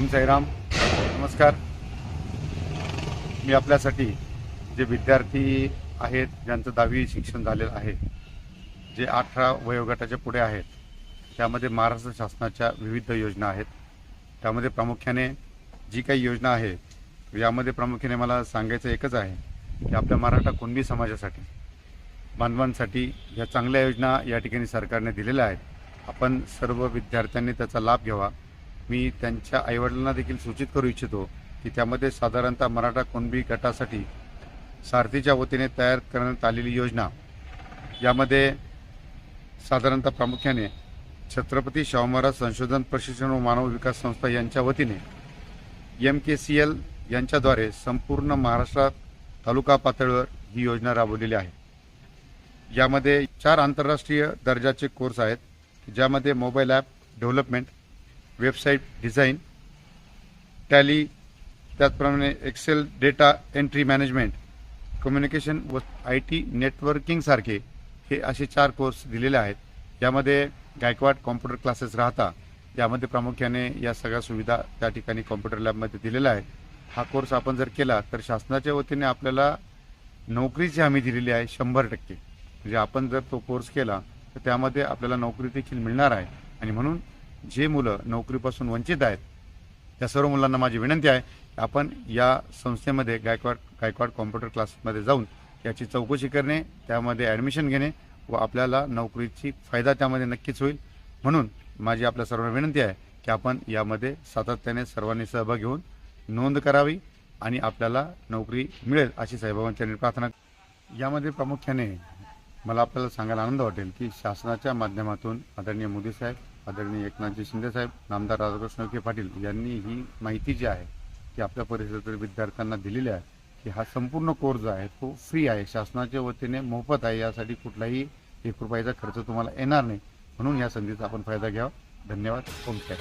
ओम साईराम नमस्कार. मी आपल्यासाठी जे विद्यार्थी आहेत ज्यांचं दहावी शिक्षण झालेलं आहे जे अठरा वयोगटाच्या पुढे आहेत त्यामध्ये महाराष्ट्र शासनाच्या विविध योजना आहेत. त्यामध्ये प्रामुख्याने जी काही योजना आहे यामध्ये प्रामुख्याने मला सांगायचं एकच आहे की आपल्या मराठा कुणबी समाजासाठी बांधवांसाठी या चांगल्या योजना या ठिकाणी सरकारने दिलेल्या आहेत. आपण सर्व विद्यार्थ्यांनी त्याचा लाभ घ्यावा. मी त्यांच्या आईवडिलांना देखील सूचित करू इच्छितो की त्यामध्ये साधारणतः मराठा कुणबी गटासाठी सारथीच्या वतीने तयार करण्यात आलेली योजना यामध्ये साधारणतः प्रामुख्याने छत्रपती शाहू महाराज संशोधन प्रशिक्षण व मानव विकास संस्था यांच्या वतीने एम के सी एल यांच्याद्वारे संपूर्ण महाराष्ट्रात तालुका पातळीवर ही योजना राबवलेली आहे. यामध्ये चार आंतरराष्ट्रीय दर्जाचे कोर्स आहेत ज्यामध्ये mobile app development website design Tally त्याचप्रमाणे excel data entry management communication व आय टी नेटवर्किंगसारखे हे असे चार कोर्स दिलेले आहेत. यामध्ये गायकवाड कॉम्प्युटर क्लासेस राहता यामध्ये प्रामुख्याने या सगळ्या सुविधा त्या ठिकाणी कॉम्प्युटर लॅबमध्ये दिलेल्या आहेत. हा कोर्स आपण जर केला तर शासनाच्या वतीने आपल्याला नोकरीची हमी दिलेली आहे शंभर टक्के. म्हणजे आपण जर तो कोर्स केला तर त्यामध्ये आपल्याला नोकरी देखील मिळणार आहे. आणि म्हणून जे मुलं नोकरीपासून वंचित आहेत त्या सर्व मुलांना माझी विनंती आहे आपण या संस्थेमध्ये गायकवाड गायकवाड कॉम्प्युटर क्लासमध्ये जाऊन याची चौकशी करणे त्यामध्ये ॲडमिशन घेणे व आपल्याला नोकरीची फायदा त्यामध्ये नक्कीच होईल. म्हणून माझी आपल्या सर्वांना विनंती आहे की आपण यामध्ये सातत्याने सर्वांनी सहभाग घेऊन नोंद करावी आणि आपल्याला नोकरी मिळेल अशी साईबाबांच्या प्रार्थना यामध्ये प्रामुख्याने मला आपल्याला सांगायला आनंद वाटेल की शासनाच्या माध्यमातून आदरणीय मोदी साहेब आदरणीय एकनाथजी शिंदेसाहेब नामदार राधाकृष्ण विखे पाटील यांनी ही माहिती जी आहे ती आपल्या परिसरातील विद्यार्थ्यांना दिलेली आहे की हा संपूर्ण कोर्स जो आहे तो फ्री आहे. शासनाच्या वतीने मोफत आहे. यासाठी कुठलाही एक रुपयाचा खर्च तुम्हाला येणार नाही. म्हणून या संधीचा आपण फायदा घ्यावा. धन्यवाद. ओमकार